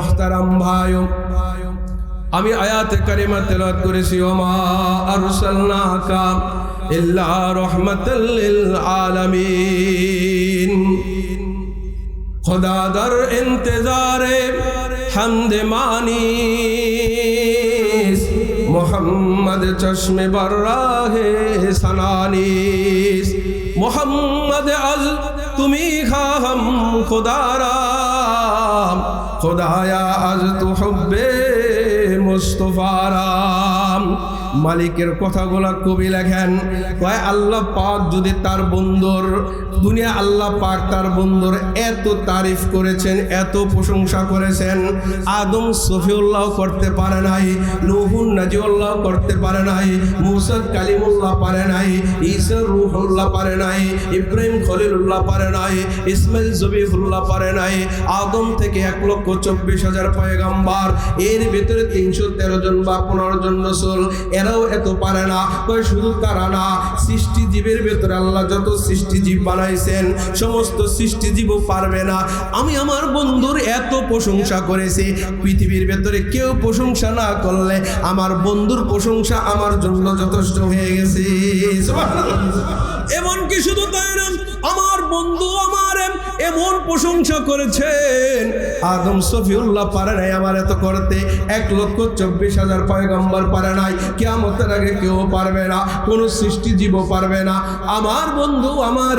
মোহতারাম ভাই আমি আয়াতে কারিমা তেলাওয়াত করেছি মানিস, মোহাম্মদ চশমে বর্রাহে সনানিস। মোহাম্মদ আজ তুমি খাহম খুদারাম খুদায়া আজ তো হব্বে মুস্তফারাম মালিকের কথাগুলা কবি লেখেন, কয়, আল্লাহ পাক যদি তার বন্ধুর, দুনিয়া আল্লাহ পাক তার বন্ধুর এত তারিফ করেছেন, এত প্রশংসা করেছেন, আদম সফিউল্লাহ করতে পারে নাই, নুহুন নাজিউল্লাহ করতে পারে নাই মুসাদ কালিমুল্লাহ পারে নাই ঈসর রুহুল্লাহ পারে নাই, ইব্রাহিম খলিলুল্লাহ পারে নাই, ইসমাইল জবিহুল্লাহ পারে নাই, আদম থেকে এক লক্ষ চব্বিশ হাজার পয়গাম্বার, এর ভিতরে তিনশো তেরো জন বা পনেরো জন রসুল এরাও এত পারে না, কয় শুধু তারা না। সৃষ্টিজীবের ভেতরে আল্লাহ যত সৃষ্টিজীব বানাইছেন, সমস্ত সৃষ্টিজীবও পারবে না। আমি আমার বন্ধুর এত প্রশংসা করেছি, পৃথিবীর ভেতরে কেউ প্রশংসা না করলে আমার বন্ধুর প্রশংসা আমার জন্য যথেষ্ট হয়ে গেছে। এমনকি শুধু তাই না, আমার বন্ধু, আমার এমন প্রশংসা করেছেন। আদম সফিউল্লাহ পারে নাই, আমার এত করতে। এক লক্ষ চব্বিশ হাজার পয়গম্বর পারে নাই। কেয়ামতের আগে কেউ পারবে না, কোনো সৃষ্টিজীব পারবে না। আমার বন্ধু আমার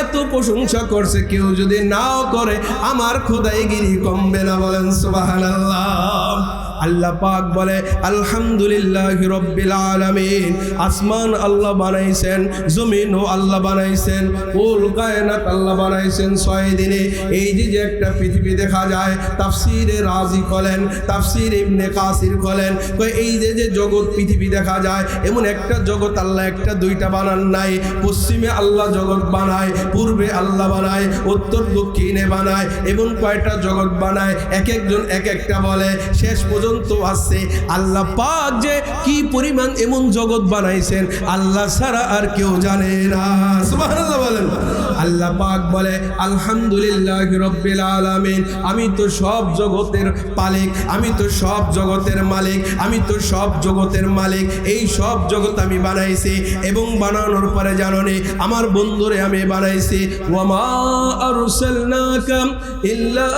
এত প্রশংসা করছে, কেউ যদি নাও করে, আমার খোদাইগিরি কমবে না বলেন সুবহানাল্লাহ। আল্লাহ পাক বলে, আলহামদুলিল্লাহ রব্বিল আলামিন। আসমান আল্লাহ বানাইছেন, জমিনও আল্লাহ বানাইছেন কুল কায়নাত আল্লাহ বানাইছেন ছয় দিনে এই যে যে একটা পৃথিবী দেখা যায়, তাফসিরে রাজি করেন, তাফসির ইবনে কাসির করেন এই যে যে জগৎ পৃথিবী দেখা যায়, এমন একটা জগৎ আল্লাহ একটা দুইটা বানান নাই, পশ্চিমে আল্লাহ জগৎ বানায়, পূর্বে আল্লাহ বানায়, উত্তর দক্ষিণে বানায় এবং কয়টা জগৎ বানায়, এক একজন এক একটা বলে, শেষ পর্যন্ত আছে, আল্লাহ পাক যে কি পরিমাণ এমন জগৎ বানাইছেন, আল্লাহ ছাড়া আর কেউ জানে না। বলেন। আল্লাহ পাক বলে আলহামদুলিল্লাহ রব্বিল আলামিন। আমি তো সব জগতের পালিক আমি তো সব জগতের মালিক, আমি তো সব জগতের মালিক। এই সব জগৎ আমি বানাইছি এবং বানানোর পরে জাননে আমার বন্ধুরে আমি বানাইছি। ওয়ামা আরসালনাকা ইল্লা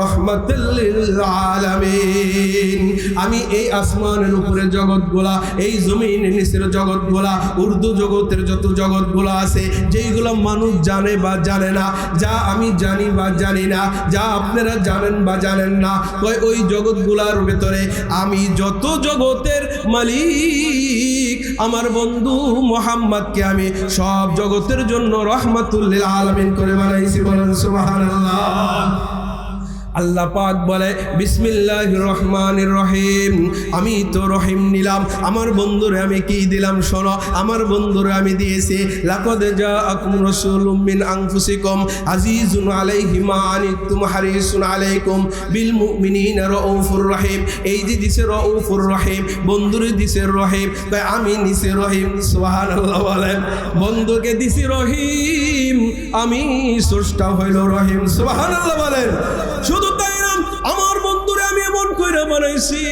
রাহমাতাল লিল আলামিন। আমি এই আসমানের উপরে জগৎগুলা, এই জমিনের নিচের জগৎগুলা, উর্দু জগতের যত জগৎগুলা আছে, যেইগুলো মানুষ জানে বা জানে না, যা আমি জানি বা জানি না, যা আপনারা জানেন বা জানেন না, ওই ওই জগৎগুলার ভেতরে আমি যত জগতের মালিক, আমার বন্ধু মোহাম্মদকে আমি সব জগতের জন্য রহমাতুল্লিল আলমিন করে বানাইছি বলেন সুবহানাল্লাহ। আল্লাহ পাক বলে বিসমিল্লাহ রহমান রহিম। আমি তো রহিম নিলাম। আমার বন্ধুরে আমি কি দিলাম শোনো। আমার বন্ধুরে আমি দিয়েছি, লাকদ যা আকুম রসুলুম মিন আনফুসিকুম আজিজুন আলাইহি মা আনিতুম হারিসুন আলাইকুম বিল মুমিনিনা রাউফুর রহিম। এই যে দিছে রাউফুর রহিম, বন্ধুরে দিছে রহিম। তাই আমি নিছে রহিম, সুবহানাল্লাহ বলেন। বন্ধুকে দিছি রহিম, আমি স্রষ্টা হইল রহিম, সুবহানাল্লাহ বলেন। বানাইছি।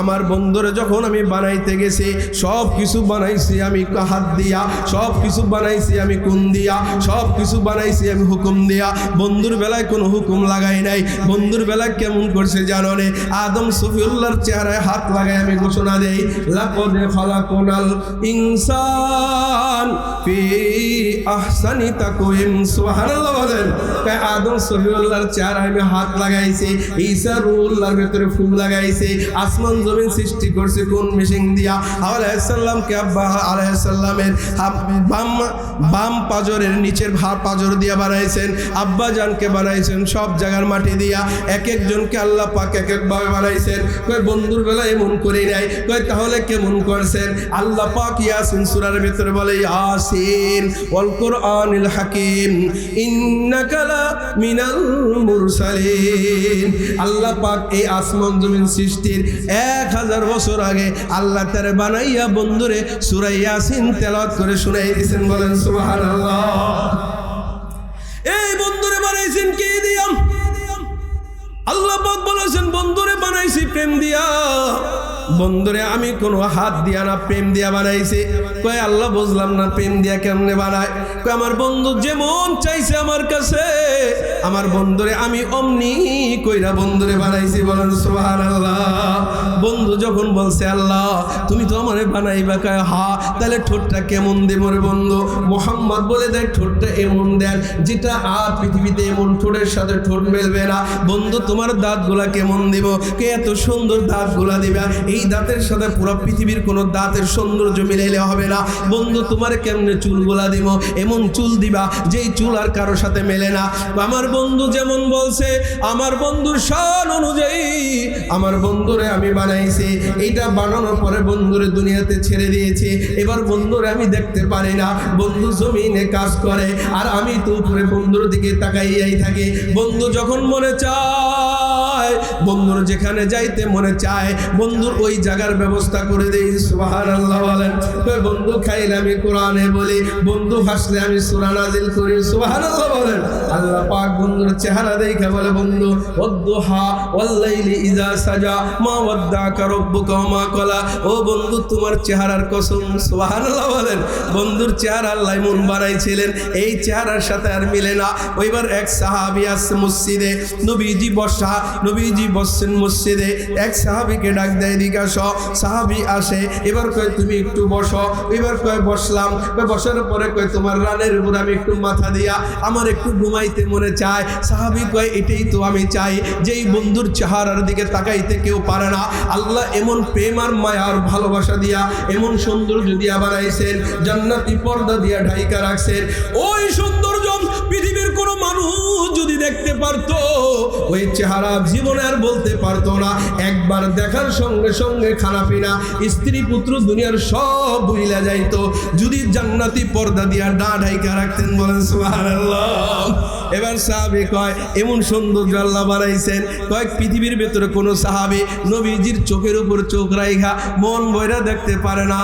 আমার বন্ধুরে যখন আমি বানাইতে গেছি সব কিছু বানাইছি আমি হাত দিয়া সব কিছু বানাইছি আমি কোন দিয়া সব কিছু বানাইছি আমি হুকুম দিয়া। বন্ধুর বেলায় কোনো হুকুম লাগাই নাই। বন্ধুর বেলায় কেমন করছে জানো নে? আদম সফিউল্লাহর চেহারায় হাত লাগাই আমি ঘোষণা দেই, লাকদে ইনসান ফি আহসানি সুবহানাল্লাহ বলেন। আদম সফিউল্লাহর চেহারায় আমি হাত লাগাইছি, ঈসা রুহুল্লাহর ভেতরে ফুল লাগাইছে আসমান জমিন সৃষ্টি করছে কোন মেশিন দিয়া? আলাইসাল্লামকে আব্বা আলাইসাল্লামের বাম বাম পাজরের নিচের ভার পাজর দিয়া বানাইছেন, আব্বা জানকে বানাইছেন সব জায়গার মাটি দিয়া, এক একজনকে আল্লাহ পাক এক একভাবে বানাইছেন। কই বন্ধুর বেলা এমন করে নাই। কই তাহলে কেমন করছেন? আল্লাহ পাক ইয়াসিন সূরার ভিতরে বলে, ইয়াসিন ওয়াল কুরআনিল হাকিম, ইন্নাকা লা মিনাল মুরসালিন। আল্লাহ পাক এই আসমান জমিন সৃষ্টির এক হাজার বছর আগে আল্লাহ তারে বানাইয়া বন্ধুরে সুরাই ইয়াসিন তেলাওয়াত করে শুনাই দিয়েছেন বলেন সুবহানাল্লাহ। এই বন্ধুরে বানাইছেন কি দিয়াম আল্লাহ বলেছেন, বন্ধুরে বানাইছি প্রেম দিয়া। বন্ধুরে, আমি কোনো হাত দিয়া না, প্রেম দিয়া বানাইছি। কয়, আল্লাহ বুঝলাম না, প্রেম দিয়া কেমনে বানায়? আমার বন্ধু যেমন চাইছে আমার কাছে, আমার বন্ধুরে আমি অমনি কইরা বন্ধুরে বানাইছি, বলেন সুবহানাল্লাহ। বন্ধু যখন বলছে, আল্লাহ, তুমি তো আমারে বানাইবা কয়, হা, তাহলে ঠোঁটটা কেমন দেব রে বন্ধু? মোহাম্মদ বলে দেয়, ঠোঁটটা এমন দেন, যেটা আর পৃথিবীতে এমন ঠোঁটের সাথে ঠোঁট মেলবে না। বন্ধু, তোমার দাঁতগুলা কেমন দিব? কে এত সুন্দর দাঁতগুলা দিবা? এই দাঁতের সাথে পুরো পৃথিবীর কোনো দাঁতের সৌন্দর্য মিলাইলে হবে না। বন্ধু, তোমার কেমনে চুলগুলা দিব? এমন চুল দিবা, যেই চুল আর কারোর সাথে মেলে না। আমার বন্ধু যেমন বলছে, আমার বন্ধুর শান অনুযায়ী আমার বন্ধুরে আমি বানাইছি। এইটা বানানোর পরে বন্ধুরে দুনিয়াতে ছেড়ে দিয়েছি। এবার বন্ধুরে আমি দেখতে পারি না। বন্ধু জমিনে কাজ করে, আর আমি তো উপরে বন্ধুর দিকে তাকাইয়াই থাকি। বন্ধু যখন মনে চায় বন্ধুর যেখানে যাইতে মনে চায়, বন্ধুর ওই জায়গার ব্যবস্থা করে দেই সুবাহান আল্লাহ বলেন বন্ধু খাইলে আমি কোরআনে বলি, বন্ধু হাসলে আমি সূরা নাজিল করি সুবাহান আল্লাহ বলেন। আল্লাহ পাক বন্ধুর চেহারা দেখে বলে, বন্ধু, ওদ্দুহা ওয়াল্লাইলি ইজা সাজা, মা ওয়াদ্দাকা রব্বুকা মা কলা। ও বন্ধু, তোমার চেহারার কসম, সুবহানাল্লাহ বলেন। বন্ধুর চেহারা আল্লাহ মন বানাইছিলেন, এই চেহারার সাথে আর মিলে না। ওইবার এক সাহাবী আসছে মসজিদে, নবীজি বসা, নবীজি বসছেন মসজিদে এক সাহাবীকে ডাক দেয় দিকে আসো। সাহাবী আসে, এবার কয়, তুমি একটু বসো। এবার কয়, বসলাম। বসার পরে কয়, তোমার রানের উপর আমি একটু মাথা দিয়া আমার একটু ঘুমাইতে মনে চায়। সাহাবী কয়, এটাই তো আমি চাই, যেই বন্ধুর চেহারার দিকে তাকাইতে কেউ পারে না। আল্লাহ এমন প্রেম আর মায়ার ভালোবাসা দিয়া এমন সৌন্দর্য দিয়া বানাইছেন, জান্নাতি পর্দা দিয়া ঢাইকা রাখছেন। ওই সৌন্দর্য পৃথিবীর কোনো মানুষ যদি দেখতে পারতো। ওই চেহারা জীবনে আর বলতে পারতো না। একবার দেখার সঙ্গে সঙ্গে খানা পিনা স্ত্রী পুত্র দুনিয়ার সব ভুইলা যাইতো। যদি জান্নাতি পর্দা দিয়া ডা ঢাইকা রাখতেন, বলেন সুবহানাল্লাহ। এবার সাহাবি কয়, এমন সৌন্দর্য আল্লাহ বানাইছেন। কয়েক পৃথিবীর ভেতরে কোনো সাহাবি নবীজির চোখের উপর চোখ রাইখা মন বয়রা দেখতে পারে না।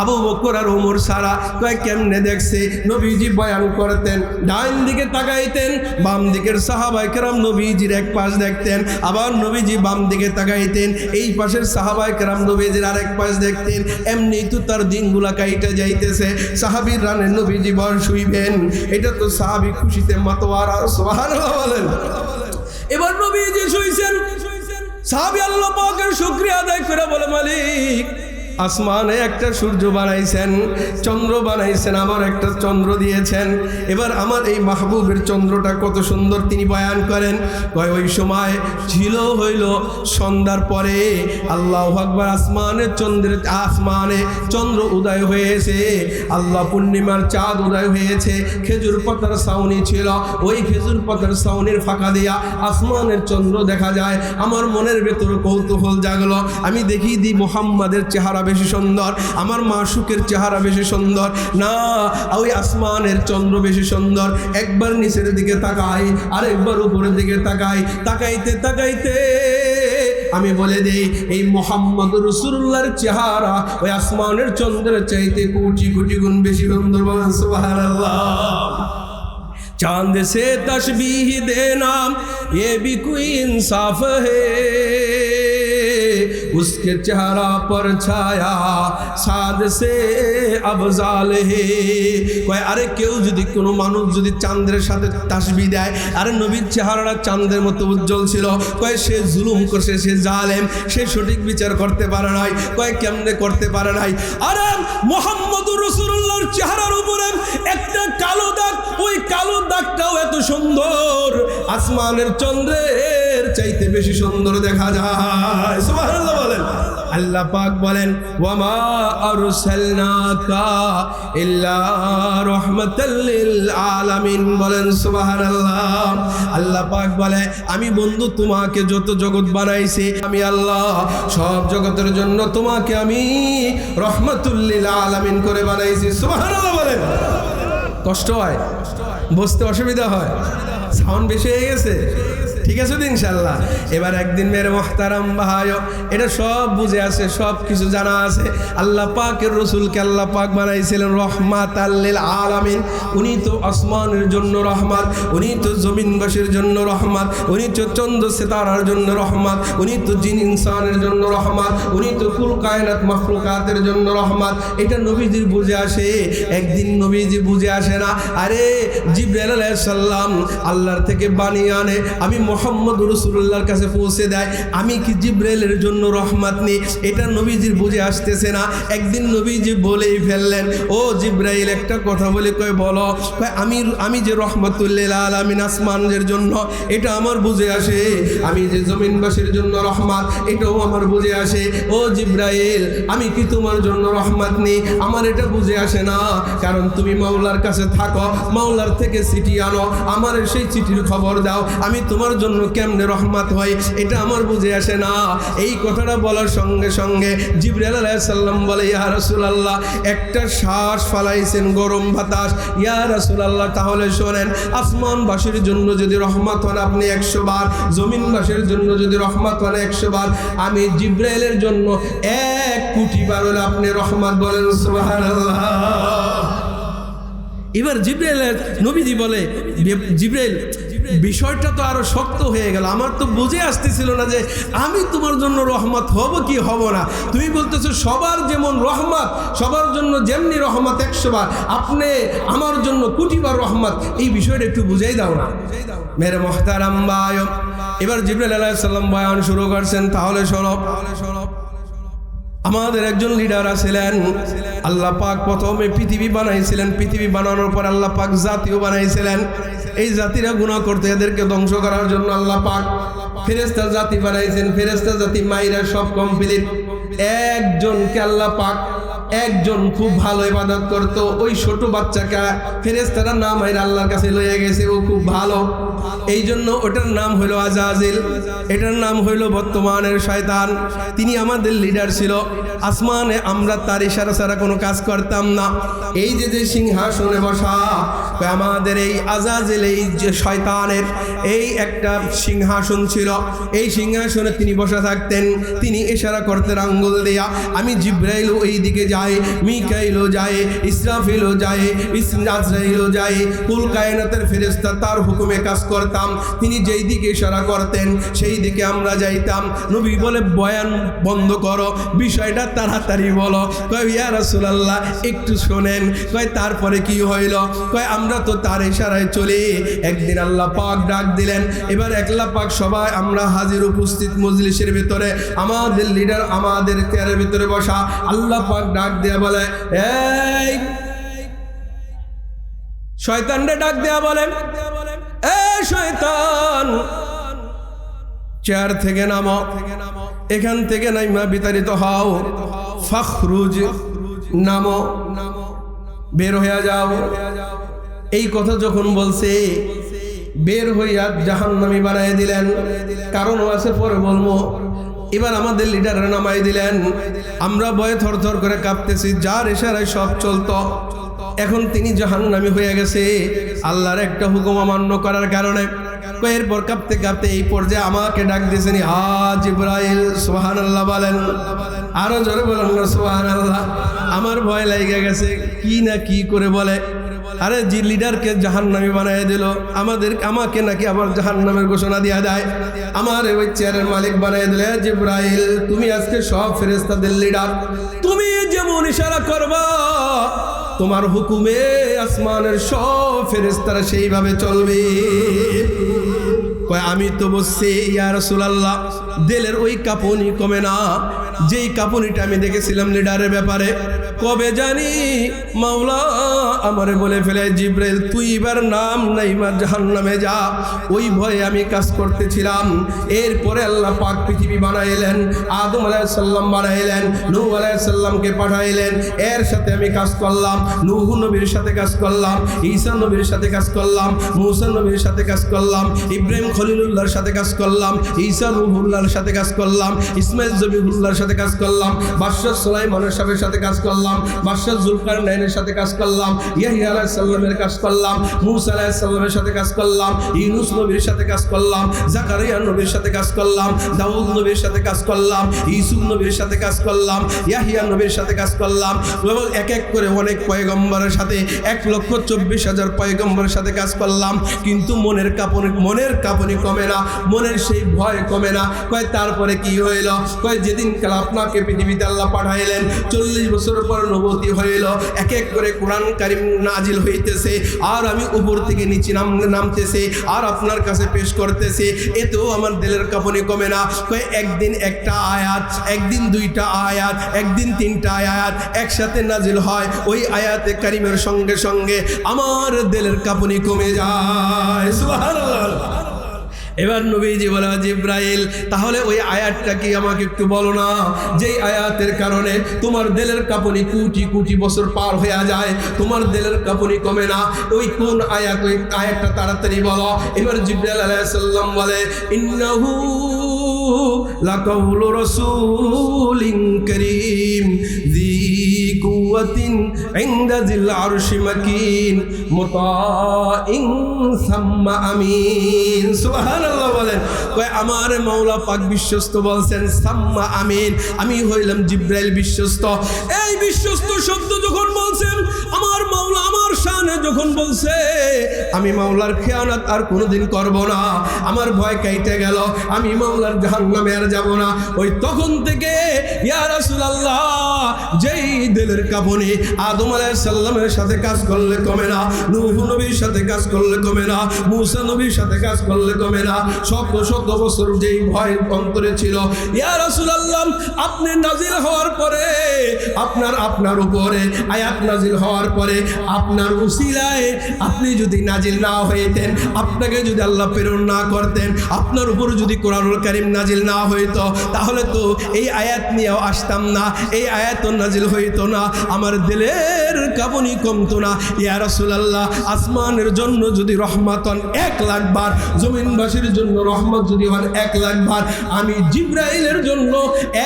আবু বকর আর ওমর সারা কয়, কেমনে দেখছে? নবীজি বয়ান করতেন ডাইন দিকে তাকাইতেন, বাম দিকের সাহাবাই কেরাম নবীজির এক পাশ দেখতেন, আবার নবীজি বাম দিকে তাকাইতেন, এই পাশের সাহাবাই কেরাম নবীজির আরেক পাশ দেখতেন, এমনি তো তার দিনগুলা কাইটা যাইতেছে, সাহাবির রানে নবীজি বর শুইবেন, এটা তো সাহাবি খুশিতে মাতোয়ারা, সুবহানাল্লাহ বলেন। এবার নবীজি শুইছেন, সাহাবি আল্লাহ পাকের শুকরিয়া আদায় করে বলে, মালিক আসমানে একটা সূর্য বানাইছেন, চন্দ্র বানাইছেন, আমার একটা চন্দ্র দিয়েছেন। এবার আমার এই মাহবুবের চন্দ্রটা কত সুন্দর তিনি বয়ান করেন, কয়, ওই সময় ছিল হইল সন্ধ্যার পরে, আল্লাহ আকবার আসমানের চন্দ্রের, আসমানে চন্দ্র উদয় হয়েছে, আল্লাহ পূর্ণিমার চাঁদ উদয় হয়েছে, খেজুর পাতার সাউনি ছিল, ওই খেজুর পাতার সাউনির ফাঁকা দিয়া আসমানের চন্দ্র দেখা যায়, আমার মনের ভেতর কৌতূহল জাগলো, আমি দেখি দি মোহাম্মদের চেহারা বেশি সুন্দর আমার মাসুকের চেহারা বেশি সুন্দর না ওই আসমানের চন্দ্র বেশি সুন্দর একবার নিচের দিকে তাকাই আর একবার উপরের দিকে তাকাই তাকাইতে তাকাইতে আমি বলে দেই এই মোহাম্মদ রসুল্লাহর চেহারা ওই আসমানের চন্দ্রের চাইতে কোটি কোটি গুণ বেশি সুন্দর বলেন সুবহানাল্লাহ चांद से तशबीह देना ये भी कोई इंसाफ है उसके चेहरा पर छाया साद से अफजाल হে কয় আরে কেউ যদি কোনো মানুষ যদি চাঁদের সাথে তাসবি দেয় আরে নবীর চেহারাটা চাঁদের মতো উজ্জ্বল ছিল কয় সে জুলুম করছে সে জালেম সে সঠিক বিচার করতে পারে নাই কয় কেমনে করতে পারে নাই আরে মোহাম্মদ রসুল্লাহর চেহারার উপরে একটা কালো দাগ ওই কালো দাগটাও এত সুন্দর আসমানের চন্দ্রের চাইতে বেশি সুন্দর দেখা যায়। সুবহানাল্লাহ বলেন। আল্লাহ পাক বলেন আল্লাহ পাক বলে, আমি বন্ধু, তোমাকে যত জগৎ বানাইছি, আমি আল্লাহ সব জগতের জন্য তোমাকে আমি রহমাতুল লিল আলামিন করে বানাইছি। সুবহানাল্লাহ বলেন। কষ্ট হয় বসতে অসুবিধা হয়। সাউন্ড বেশি হয়ে গেছে। ঠিক আছে তো ইনশাল্লাহ এবার একদিন মেরে মহতারাম ভাই এটা সব বুঝে আছে, সব কিছু জানা আছে। আল্লাহ পাকের রসুলকে আল্লাহ পাক বানাইছিলেন রহমাত আল্লিল আলামিন। উনি তো আসমানের জন্য রহমত, উনি তো জমিনবাসীর জন্য রহমত, উনি তো চন্দ্র সেতারার জন্য রহমত, উনি তো জিন ইনসানের জন্য রহমত, উনি তো কুল কায়নাত মখলুকাতের জন্য রহমত। এটা নবীজির বুঝে আসে, একদিন নবীজি বুঝে আসে না, আরে জিব্রাইল আলাইহিস সালাম আল্লাহর থেকে বানিয়ে আনে, আমি মোহাম্মদ রসুল্লাহর কাছে পৌঁছে দেয়, আমি কি জিব্রাইলের জন্য রহমত নেই? এটা নবীজির বুঝে আসতেছে না। একদিন নবীজি বলেই ফেললেন, ও জিব্রাইল, একটা কথা বলে কয়, বলো আমি আমি যে রহমতুল্লিল আলমিন আসমানের জন্য, এটা আমার বুঝে আসে। আমি যে জমিনবাসীর জন্য রহমত, এটাও আমার বুঝে আসে। ও জিব্রাইল, আমি কি তোমার জন্য রহমত নেই? আমার এটা বুঝে আসে না। কারণ তুমি মাওলার কাছে থাকো, মাওলার থেকে চিঠি আনো, আমার সেই চিঠির খবর দাও। আমি তোমার জন্য কেমনে রহমত হয়, এটা আমার বুঝে আসে না। এই কথাটা বলার সঙ্গে সঙ্গে জিব্রাইল আলাইসাল্লাম বলে, ইয়া রাসূলুল্লাহ, একটা শ্বাস ফালাইছেন গরম বাতাস। ইয়া রাসূলুল্লাহ, তাহলে শোনেন, আসমানবাসীর জন্য যদি রহমত হন আপনি একশো বার, জমিনবাসীর জন্য যদি রহমত হন একশো বার, আমি জিব্রাইলের জন্য এক কোটি বার হলে আপনি রহমত বলেন, সুবহানাল্লাহ। এবার জিব্রাইল নবীজি বলে জিব্রাইল বিষয়টা তো আরও শক্ত হয়ে গেল। আমার তো বুঝে আসতেছিল না যে আমি তোমার জন্য রহমত হব কি হব না। তুমি বলতেছো, সবার যেমন রহমত, সবার জন্য যেমনি রহমত একশো বার, আপনি আমার জন্য কোটিবার রহমত, এই বিষয়টা একটু বুঝাই দাও না। মেরে মহতারাম বায়ম এবার জিব্রাইল আলাইসাল্লাম বয়ান শুরু করছেন, তাহলে সরব। তাহলে সরব আমাদের একজন লিডার আছিলেন, আল্লাহ পাক প্রথমে পৃথিবী বানাইছিলেন, পৃথিবী বানানোর পর আল্লাহ পাক জাতিও বানাইছিলেন। এই জাতিরা গুণা করতে এদেরকে ধ্বংস করার জন্য আল্লাহ পাক ফেরেস্তা জাতি বানাইছেন ফেরেস্তা জাতি মাইরা সব কমপ্লিট একজনকে আল্লাহ পাক একজন খুব ভালো ইবাদত করত, ওই ছোট বাচ্চাকে ফেরেস্তারা নাম মাইরা আল্লাহর কাছে লইয়া গেছে, ও খুব ভালো। এই জন্য ওটার নাম হইল আজাজিল, এটার নাম হইল বর্তমানের শয়তান। তিনি আমাদের লিডার ছিল। আসমানে আমরা তার ইশারা ছাড়া কোনো কাজ করতাম না। এই যে যে সিংহাসনে বসা আমাদের এই আজাজিল, এই যে শয়তানের এই একটা সিংহাসন ছিল। এই সিংহাসনে তিনি বসা থাকতেন, তিনি ইশারা করতেন আঙ্গুল দেয়া। আমি জিব্রাইল ওই দিকে যাই মিকাইলও যায়, ইসরাফিলও যায় ইসরাইলও যায়, কুল কায়নাতের ফেরেস্তা তার হুকুমে কাজ করতাম। তিনি যেই দিকে ইশারা করতেন, সেই দিকে আমরা যাইতাম। নবী বলে, বয়ান বন্ধ করো, বিষয়টা তাড়াতাড়ি বলো। কয়, ইয়া রাসূলুল্লাহ, একটু শোনেন। কয়, তারপরে কি হইল? কয়, আমরা তো তার ইশারায় চলি। একদিন আল্লাহ পাক ডাক দিলেন। এবার একলা পাক সবাই, আমরা হাজির উপস্থিত মজলিসের ভিতরে, আমাদের লিডার আমাদের চেয়ারের ভিতরে বসা। আল্লাহ পাক ডাক দেয়া বলে, এই! শয়তানরে ডাক দেয়া বলে, এ শয়তান! চেয়ার থেকে নামো, এখান থেকে নাইমা বিতাড়িত হও, ফখরুজ নামো, বের হইয়া যাও। এই কথা যখন বলছে, বের হইয়া জাহান্নামি বানাই দিলেন। কারণ আছে পরে বলব এবার আমাদের লিডারের নামাই দিলেন। আমরা ভয়ে থরথর করে কাঁপতেছি, যার ইশারায় সব চলতো। এখন তিনি জাহান্নামি হয়ে গেছে। আল্লাহর একটা হুকুম অমান্য করার কারণে। এরপর কাঁপতে কাঁপতে এই পর্যায়ে আমাকে ডাক দিয়েছেন আজ ইব্রাহিল সোহান আল্লাহ বলেন। আরও জোরে বলেন সোহান আল্লাহ আমার ভয় লেগে গেছে, কি না কি করে বলে। আরে যে লিডারকে জাহান নামে বানাই দিল, আমাদের, আমাকে নাকি আবার জাহান নামের ঘোষণা দেওয়া যায় আমার ওই চেয়ারের মালিক বানাই দিলে, জিব্রাইল, তুমি আজকে সব ফেরেস্তাদের লিডার। তুমি যেমন ইশারা করবা, তোমার হুকুমে আসমানের সব ফেরেস্তারা সেইভাবে চলবে। আমি তো বসছি, ইয়া রাসূলুল্লাহ, দিলের ওই কাঁপুনি কমে না। যেই কাঁপুনিটা আমি দেখেছিলাম লিডারের ব্যাপারে কবে জানি মাওলা আমারে বলে ফেলে, জিব্রাইল, তুই এবার নাম নাই মা জাহান্নামে যা। ওই ভয়ে আমি কাজ করতেছিলাম। এরপরে আল্লাহ পাক পৃথিবী বানাইলেন, আদম আলাইসাল্লাম বানাইলেন, নূহ আলাইসাল্লামকে পাঠাইলেন। এর সাথে আমি কাজ করলাম, নূহ নবীর সাথে কাজ করলাম, ঈসা নবীর সাথে কাজ করলাম, মুসা নবীর সাথে কাজ করলাম, ইব্রাহিম খলিলুল্লাহর সাথে কাজ করলাম, ঈসা রুহুল্লাহর সাথে কাজ করলাম, ইসমাইল জবিহুল্লাহর সাথে কাজ করলাম, বাদশাহ সুলাইমানের সাহেবের সাথে কাজ করলাম। বাদশাহ জুলকার নাইনের সাথে কাজ করলাম, ইয়াহিয়া কাজ করলাম, মুসা সাথে কাজ করলাম, ইউনুস নবীর সাথে কাজ করলাম, জাকারিয়া নবীর সাথে কাজ করলাম, দাউদ নবীর সাথে কাজ করলাম ইসুফ নবীর সাথে কাজ করলাম, ইয়াহিয়া নবীর সাথে কাজ করলাম এবং এক এক করে অনেক পয়গম্বরের সাথে এক লক্ষ চব্বিশ হাজার পয়গম্বরের সাথে কাজ করলাম, কিন্তু মনের কাপড় মনের কাপড়ই কমে না, মনের সেই ভয় কমে না, কয় তারপরে কি হইল? কয় যেদিন কাল আপনাকে পৃথিবীতে আল্লাহ পাঠাইলেন, চল্লিশ বছর পর নবতী হইল। এক এক করে কোরআন কারিম নাজিল হইতেছে, আর আমি উপর থেকে নিচে নাম, নামতেছে, আর আপনার কাছে পেশ করতেছে। এতেও আমার দিলের কাপড়ই কমে না। কয়, একদিন একটা আয়াত, একদিন দুইটা আয়াত, একদিন তিনটা আয়াত একসাথে নাজিল হয়। ওই আয়াতে কারিমের সঙ্গে সঙ্গে আমার দিলের কাঁপুনি কমে যায়। এবার নবীজি বলে, জিব্রাইল, তাহলে ওই আয়াতটা কি আমাকে একটু বলো না? যেই আয়াতের কারণে তোমার দেলের কাঁপুনি কোটি কোটি বছর পার হয়ে যায়, তোমার দেলের কাঁপুনি কমে না। ওই কোন আয়াত, ওই আয়াতটা তাড়াতাড়ি বলো। এবার জিব্রাইল আলাইহিস সালাম বলে, ইন্নাহু লাকাউলু রাসূলিন করিম ذي আরশি মাকিন, মুতাইন সাম্মা আমিন। সুবহানাল্লাহ বলেন, কয়, আমার মাওলা পাক বিশ্বস্ত বলছেন, সাম্মা আমিন। আমি হইলাম জিব্রাইল বিশ্বস্ত। এই বিশ্বস্ত শব্দ যখন বলছেন, আমার মাওলা আমার শানে যখন বলছে, আমি মাওলার খেয়ানত আর কোনোদিন করব না। আমার ভয় কাইটে গেল। আমি মাওলার জাহান্নামে আর যাব না। ওই তখন থেকে, ইয়া রাসূলুল্লাহ, যেই দিলের কাঁপুনি, আদম আলাইহিস সালামের সাথে কাজ করলে কমে না। নূহ নবীর সাথে কাজ করলে কমে না। মুসা নবীর সাথে কাজ করলে কমে না। শত শত বছর যেই ভয় অন্তরে ছিল। ইয়া রাসূলুল্লাহ, আপনি নাজিল হওয়ার পরে, আপনার আপনার উপরে, আয়াত নাজিল হওয়ার পরে, আপনার উসিলায় আপনি যদি নাজিল না হইতেন, আপনাকে যদি আল্লাহ প্রেরণ না করতেন, আপনার উপর যদি কোরআনুল কারিম নাজিল না হইতো, তাহলে তো এই আয়াত নিয়েও আসতাম না, এই আয়াত নাজিল হইতো না, আমার দিলের কাবনি কমতো না। ইয়া রাসূলুল্লাহ, আসমানের জন্য যদি রহমাতন এক লাখ বার, জমিনবাসীর জন্য রহমত যদি হন এক লাখ বার, আমি জিব্রাইলের জন্য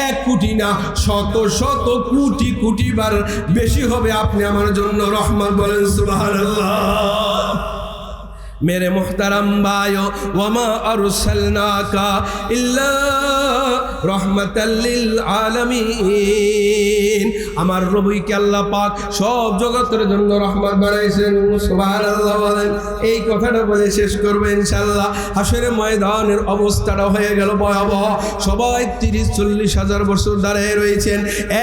এক কোটি না, শত শত কোটি কোটি বার বেশি হবে আপনি আমার জন্য রহমত বলেন সুবহানাল্লাহ মেরে মোহতারাম বায় ওয়ামা আরুসালনাকা ইল্লা রহমতাল্লিল আলামিন। আমার রবিকে আল্লাহ পাক সব জগতের জন্য রহমত বানাইছেন সুবহানাল্লাহ বলেন। এই কথাটা বলে শেষ করবে ইনশাআল্লাহ। হাসরের ময়দানের অবস্থাটা হয়ে গেল ভয়াবহ। সবাই তিরিশ, চল্লিশ হাজার বছর দাঁড়িয়ে রয়েছেন।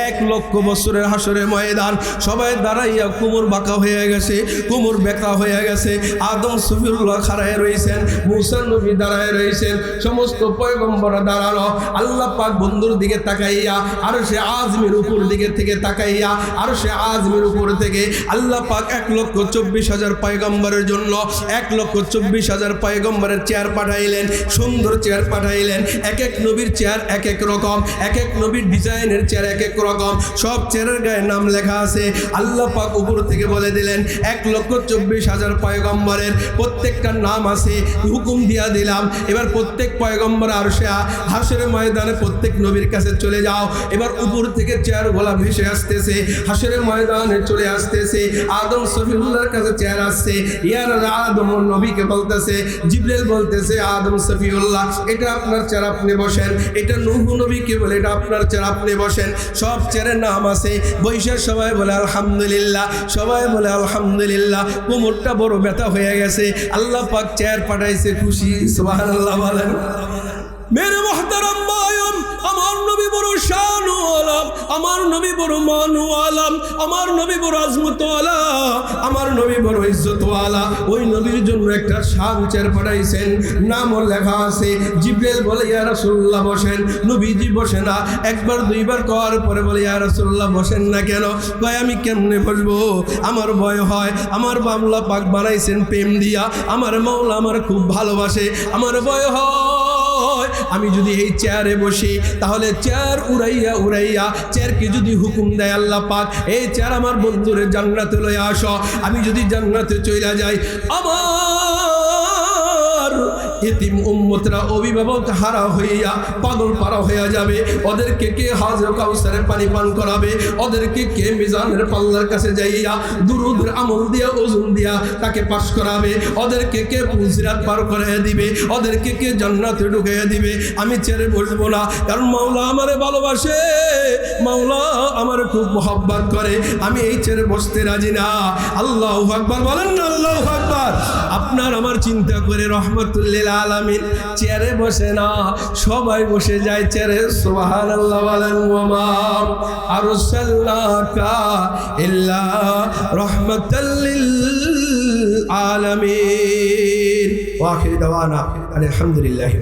এক লক্ষ বছরের হাসরের ময়দান। সবাই দাঁড়াইয়া কুমুর বাঁকা হয়ে গেছে, কুমুর বেঁকা হয়ে গেছে। আদম সফিউল্লাহ খাড়ায় রয়েছেন মুসান নবী দাঁড়ায় রয়েছেন, সমস্ত পয়গম্বরা দাঁড়ানো আল্লাহ পাক বন্ধুর দিকে তাকাইয়া আর সে আজমের উপর দিকে থেকে তাকাইয়া আর সে আজমের উপর থেকে আল্লাহ পাক এক লক্ষ চব্বিশ হাজার পয়গম্বরের জন্য এক লক্ষ চব্বিশ হাজার পয়গম্বরের চেয়ার পাঠাইলেন, সুন্দর চেয়ার পাঠাইলেন, এক এক নবীর চেয়ার এক এক রকম, এক এক নবীর ডিজাইনের চেয়ার এক এক রকম, সব চেয়ারের গায়ে নাম লেখা আছে। আল্লাহ পাক উপর থেকে বলে দিলেন, এক লক্ষ চব্বিশ হাজার পয়গম্বরের প্রত্যেকটার নাম আছে, হুকুম দিয়া দিলাম। এবার প্রত্যেক পয়গম্বর আর সে হাসের ময়দানে প্রত্যেক নবীর কাছে চলে যাও। এবার উপর থেকে চেয়ার গোলা ভেসে আসতেছে হাসের ময়দানে চলে আসতেছে, আদম সফিউল্লাহর কাছে চেয়ার আসছে। ইয়ার আদম নবীকে বলতেছে জিব্রাইল বলতেছে, আদম সফিউল্লাহ, এটা আপনার চেয়ার আপনি বসেন। এটা নূহ নবীকে বলে, এটা আপনার চেয়ার আপনি বসেন। সব চেয়ারের নাম আছে। বৈশাখ সবাই বলে, আলহামদুলিল্লাহ। সবাই বলে, আলহামদুলিল্লাহ। কোমরটা বড় ব্যথা হয়ে গেছে। আল্লাহ পাক চেয়ার পাঠাইছে খুশি সুবহানাল্লাহ বলেন মেরে মহতারাম বায়ন আমার নবী বড় শানু আলাম। আমার নবী বড় মানু আলাম। আমার নবী বড় আজমত আলা। আমার নবী বড় ইজ্জত আলা। ওই নবীর জন্য একটা শান চেয়ার পাঠাইছেন। নামও লেখা আছে, জিব্রাইল বলে, ইয়া রাসূলুল্লাহ, বসেন। নবীজি বসে না, একবার, দুইবার করার পরে বলে, ইয়া রাসূলুল্লাহ, বসেন না কেন? কয়, আমি কেমনে বসবো? আমার ভয় হয়। আমার বাংলা পাক বানাইছেন প্রেম দিয়া। আমার মৌলা আমার খুব ভালোবাসে। আমার ভয় হয়। আমি যদি এই চেয়ারে বসি, তাহলে চেয়ার উড়াইয়া উড়াইয়া চেয়ারকে যদি হুকুম দেয় আল্লাহ পাক, এই চেয়ার আমার বন্ধুরে জান্নাতে লয়ে আস। আমি যদি জান্নাতে চলে যাই, আমার এতিম উম্মতরা অভিভাবক হারা হইয়া পাগল পারা হইয়া যাবে। ওদেরকে কে হাজর কাউসারের পানি পান করাবে? ওদেরকে কে মিজানের পাল্লার কাছে যাইয়া দুরুদের আমল দিয়া, ওজন দিয়া তাকে পাশ করাবে? ওদেরকে কে পুলসিরাত পার করে দিবে? ওদেরকে কে জান্নাতে ঢুকাইয়া দিবে? আমি ছেড়ে বসবো না। কারণ মাওলা আমারে ভালোবাসে। মাওলা আমার খুব মহব্বত করে। আমি এই ছেড়ে বসতে রাজি না। আল্লাহ আকবার বলেন না, আল্লাহ আকবার। আপনার আমার চিন্তা করে রহমতুল্লিল আলামিন, চেয়ারে বসে না, সবাই বসে যায় চেয়ারে সোহান আল্লাহ বলেন, ওমা আলহামদুলিল্লাহ ইল্লা রহমাতাল্লিল আলামিন। আলহামদুলিল্লাহি